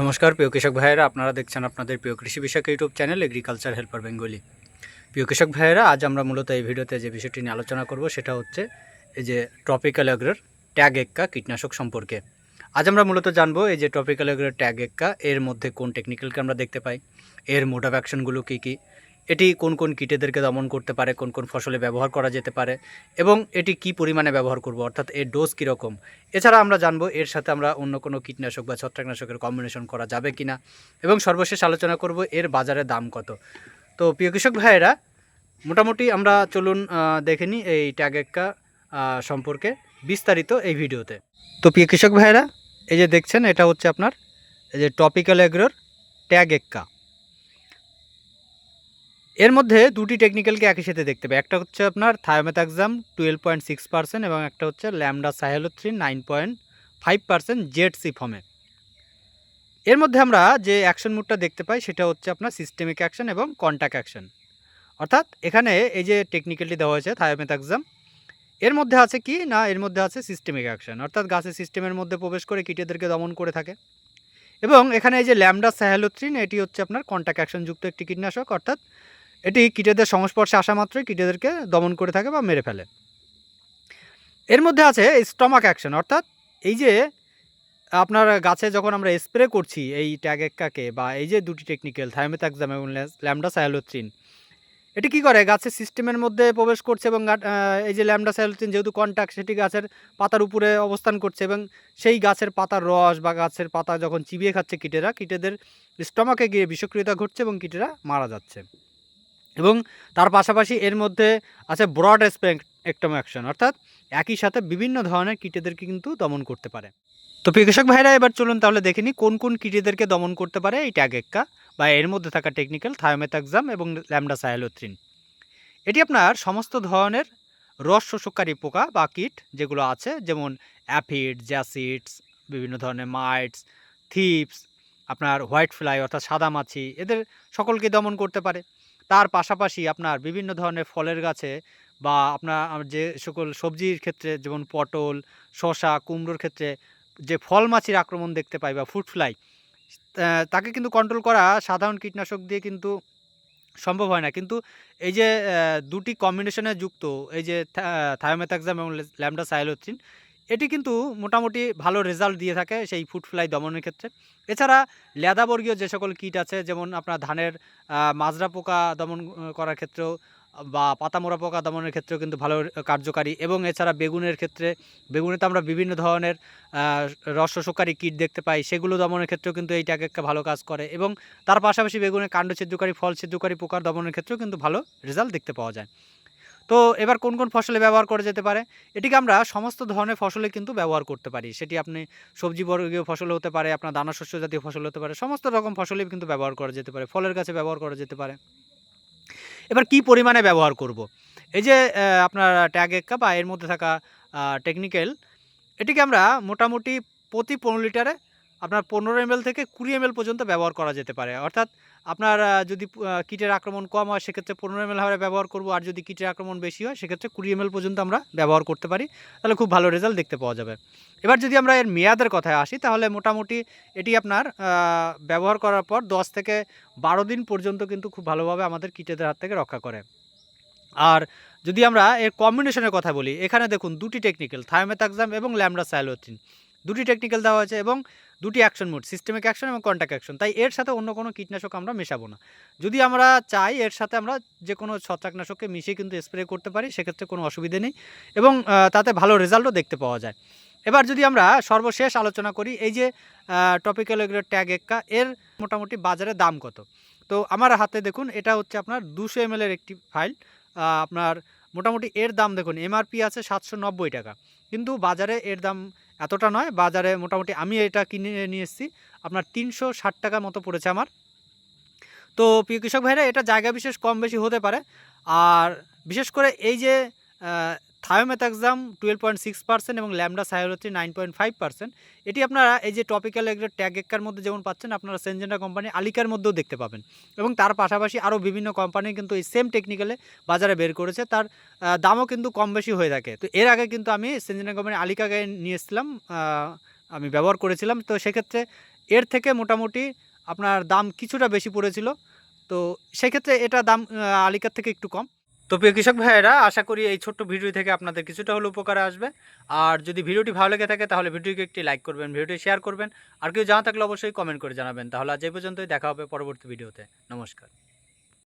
নমস্কার, প্রিয় কৃষক ভাইয়েরা, আপনারা দেখছেন আপনাদের প্রিয় কৃষি বিষয়ক YouTube channel agriculture helper Bengali প্রিয় কৃষক ভাইয়েরা, আজ আমরা মূলত এই ভিডিওতে যে বিষয়টি নিয়ে আলোচনা করব, সেটা হচ্ছে এই যে ট্রপিক্যাল এগ্রোর ট্যাগ এক্কা কীটনাশক সম্পর্কে। আজ আমরা মূলত জানব এই যে ট্রপিক্যাল এগ্রোর ট্যাগ এক্কা, এর মধ্যে কোন টেকনিক্যালকে আমরা দেখতে পাই, এর অফ অ্যাকশনগুলো কী কী এটি কোন কোন কীটেদেরকে দমন করতে পারে, কোন কোন ফসলে ব্যবহার করা যেতে পারে এবং এটি কি পরিমাণে ব্যবহার করব, অর্থাৎ এর ডোজ কীরকম? এছাড়া আমরা জানব এর সাথে আমরা অন্য কোনো কীটনাশক বা ছত্রাকনাশকের কম্বিনেশন করা যাবে কিনা এবং সর্বশেষ আলোচনা করব এর বাজারে দাম কত। তো প্রিয় কৃষক ভাইয়েরা, মোটামুটি আমরা চলুন দেখে নিই এই ট্যাগেক্কা সম্পর্কে বিস্তারিত এই ভিডিওতে। তো প্রিয় কৃষক ভাইয়েরা, এই যে দেখছেন, এটা হচ্ছে আপনার, এই যে টপিক্যাল এগ্রোর ট্যাগেক্কা এর মধ্যে দুটি টেকনিক্যালকে একই সাথে দেখতে পাই। একটা হচ্ছে আপনার thiamethoxam twelve point six percent এবং একটা হচ্ছে lambda cyhalothrin nine point five percent Z C ফর্মে এর মধ্যে আমরা যে অ্যাকশন মুডটা দেখতে পাই, সেটা হচ্ছে আপনার সিস্টেমিক অ্যাকশন এবং কন্ট্যাক্ট অ্যাকশন অর্থাৎ এখানে এই যে টেকনিক্যালটি দেওয়া হয়েছে থায়োমেথাক্সাম এর মধ্যে আছে কি? না, এর মধ্যে আছে সিস্টেমিক অ্যাকশন অর্থাৎ গাছের সিস্টেমের মধ্যে প্রবেশ করে কীটেদেরকে দমন করে থাকে। এবং এখানে এই যে ল্যামডা স্যাহেলোথ্রিন এটি হচ্ছে আপনার কন্ট্যাক্ট অ্যাকশনযুক্ত একটি কীটনাশক, অর্থাৎ এটি কীটেদের সংস্পর্শে আসা মাত্রই কীটেদেরকে দমন করে থাকে বা মেরে ফেলে। এর মধ্যে আছে স্টমাক অ্যাকশন, অর্থাৎ এই যে আপনার গাছে যখন আমরা স্প্রে করছি এই ট্যাগেক্কাকে বা এই যে দুটি টেকনিক্যাল থায়োমেথাক্সাম এবং ল্যামডা সায়ালোথ্রিন এটি কি করে? গাছের সিস্টেমের মধ্যে প্রবেশ করছে এবং এই যে ল্যামডা সায়ালোথ্রিন যেহেতু কন্ট্যাক্ট সেটি গাছের পাতার উপরে অবস্থান করছে এবং সেই গাছের পাতার রস বা গাছের পাতা যখন চিবিয়ে খাচ্ছে কীটেরা, কীটেদের স্টমাকে গিয়ে বিষক্রিয়তা ঘটছে এবং কীটেরা মারা যাচ্ছে। এবং তার পাশাপাশি এর মধ্যে আছে ব্রড স্পেকট্রাম অ্যাকশন, অর্থাৎ একই সাথে বিভিন্ন ধরনের কীটেদেরকে কিন্তু দমন করতে পারে। তো কৃষক ভাইরা, এবার চলুন তাহলে দেখে নিই কোন কোন কীটেদেরকে দমন করতে পারে। এই ট্যাগেক্কা বা এর মধ্যে থাকা টেকনিক্যাল থায়োমেথাক্সাম এবং ল্যামডা সায়ালোথ্রিন এটি আপনার সমস্ত ধরনের রস শোষককারী পোকা বা কীট যেগুলো আছে, যেমন অ্যাফিড জ্যাসিডস বিভিন্ন ধরনের মাইটস থিপস আপনার হোয়াইট ফ্লাই অর্থাৎ সাদা মাছি এদের সকলকে দমন করতে পারে। তার পাশাপাশি আপনার বিভিন্ন ধরনের ফলের গাছে বা আপনার যে সকল সবজির ক্ষেত্রে যেমন পটল, শসা, কুমড়োর ক্ষেত্রে যে ফল মাছির আক্রমণ দেখতে পাই বা ফ্রুট ফ্লাই তাকে কিন্তু কন্ট্রোল করা সাধারণ কীটনাশক দিয়ে কিন্তু সম্ভব হয় না। কিন্তু এই যে দুটি কম্বিনেশনে যুক্ত, এই যে থায়োমেথাক্সাম এবং ল্যামডা সাইলোথ্রিন এটি কিন্তু মোটামুটি ভালো রেজাল্ট দিয়ে থাকে সেই ফুড ফ্লাই দমনের ক্ষেত্রে। এছাড়া লেদাবর্গীয় যে সকল কীট আছে যেমন আপনার ধানের মাজরা পোকা দমন করার ক্ষেত্রেও বা পাতামোড়া পোকা দমনের ক্ষেত্রেও কিন্তু ভালো কার্যকারী এবং এছাড়া বেগুনের ক্ষেত্রে বেগুনেতে আমরা বিভিন্ন ধরনের আহ, রস শোষকারী কীট দেখতে পাই সেগুলো দমনের ক্ষেত্রেও কিন্তু এই ট্যাগেক্কা ভালো কাজ করে এবং তার পাশাপাশি বেগুনের কাণ্ড ছিদ্রকারী ফল ছিদ্রকারী পোকার দমনের ক্ষেত্রেও কিন্তু ভালো রেজাল্ট দেখতে পাওয়া যায়। তো এবার কোন কোন ফসলে ব্যবহার করা যেতে পারে? এটিকে আমরা সমস্ত ধরনের ফসলে কিন্তু ব্যবহার করতে পারি। সেটি আপনি সবজি বর্গীয় ফসল হতে পারে, আপনার দানা শস্য জাতীয় ফসল হতে পারে, সমস্ত রকম ফসলেই কিন্তু ব্যবহার করা যেতে পারে। ফলের গাছে ব্যবহার করা যেতে পারে। এবার কি পরিমাণে ব্যবহার করব। এই যে আপনার ট্যাগ ট্যাগেক্কা বা এর মধ্যে থাকা টেকনিক্যাল এটিকে আমরা মোটামুটি প্রতি পনেরো লিটারে আপনার পনেরো এম থেকে কুড়ি এম পর্যন্ত ব্যবহার করা যেতে পারে। অর্থাৎ আপনার যদি কীটের আক্রমণ কম হয়, সেক্ষেত্রে পনেরো এম হারে ব্যবহার করব। আর যদি কীটের আক্রমণ বেশি হয়, সেক্ষেত্রে কুড়ি এম পর্যন্ত আমরা ব্যবহার করতে পারি। তাহলে খুব ভালো রেজাল্ট দেখতে পাওয়া যাবে। এবার যদি আমরা এর মেয়াদের কথায় আসি, তাহলে মোটামুটি এটি আপনার ব্যবহার করার পর দশ থেকে বারো দিন পর্যন্ত কিন্তু খুব ভালোভাবে আমাদের কীটেদের হাত থেকে রক্ষা করে। আর যদি আমরা এর কম্বিনেশনের কথা বলি, এখানে দেখুন দুটি টেকনিক্যাল থায়োমেথাক্সাম এবং ল্যামডা সাইলোথিন দুটি টেকনিক্যাল দেওয়া হয়েছে এবং দুটি অ্যাকশন মোড সিস্টেমিক অ্যাকশন এবং কন্ট্যাক্ট অ্যাকশন তাই এর সাথে অন্য কোনো কীটনাশক আমরা মেশাবো না। যদি আমরা চাই এর সাথে আমরা যে কোনো ছত্রাকনাশককে মিশিয়ে কিন্তু স্প্রে করতে পারি, সেক্ষেত্রে কোনো অসুবিধে নেই এবং তাতে ভালো রেজাল্টও দেখতে পাওয়া যায়। এবার যদি আমরা সর্বশেষ আলোচনা করি, এই যে টপিক্যাল এগুলোর ট্যাগ এক্কা, এর মোটামুটি বাজারে দাম কত? তো আমার হাতে দেখুন, এটা হচ্ছে আপনার দুশো এম একটি ফাইল আপনার মোটামুটি এর দাম দেখুন এমআরপি আছে সাতশো নব্বই টাকা। কিন্তু বাজারে এর দাম এতটা নয়, বাজারে মোটামুটি আমি এটা কিনে নিয়ে এসেছি। আপনার তিনশো ষাট টাকার মতো পড়েছে আমার। তো প্রিয় কৃষক ভাইরা, এটা জায়গা বিশেষ কম বেশি হতে পারে। আর বিশেষ করে এই যে thiamethoxam twelve point six percent এবং lambda cyhalothrin nine point five percent এটি আপনারা এই যে টপিক্যাল এগুলো ট্যাগ এক্কার মধ্যে যেমন পাচ্ছেন, আপনারা সেনজেন্ডা কোম্পানি আলিকার মধ্যেও দেখতে পাবেন। এবং তার পাশাপাশি আরও বিভিন্ন কোম্পানি কিন্তু এই সেম টেকনিক্যালে বাজারে বের করেছে। তার দামও কিন্তু কম বেশি হয়ে থাকে। তো এর আগে কিন্তু আমি সেনজেন্ডা কোম্পানি আলিকাকে নিয়ে এসেছিলাম আমি ব্যবহার করেছিলাম। তো সেক্ষেত্রে এর থেকে মোটামুটি আপনার দাম কিছুটা বেশি পড়েছিল। তো সেক্ষেত্রে এটা দাম আলিকার থেকে একটু কম। তো প্রিয় কৃষক ভাইয়েরা, আশা করি এই ছোট্ট ভিডিও থেকে আপনাদের কিছুটা হলো উপকারে আসবে। আর যদি ভিডিওটি ভালো লেগে থাকে, তাহলে ভিডিওকে একটি লাইক করবেন, ভিডিওটি শেয়ার করবেন। আর কেউ জানা থাকলে অবশ্যই কমেন্ট করে জানাবেন। তাহলে আজ এই পর্যন্তই, দেখা হবে পরবর্তী ভিডিওতে। নমস্কার।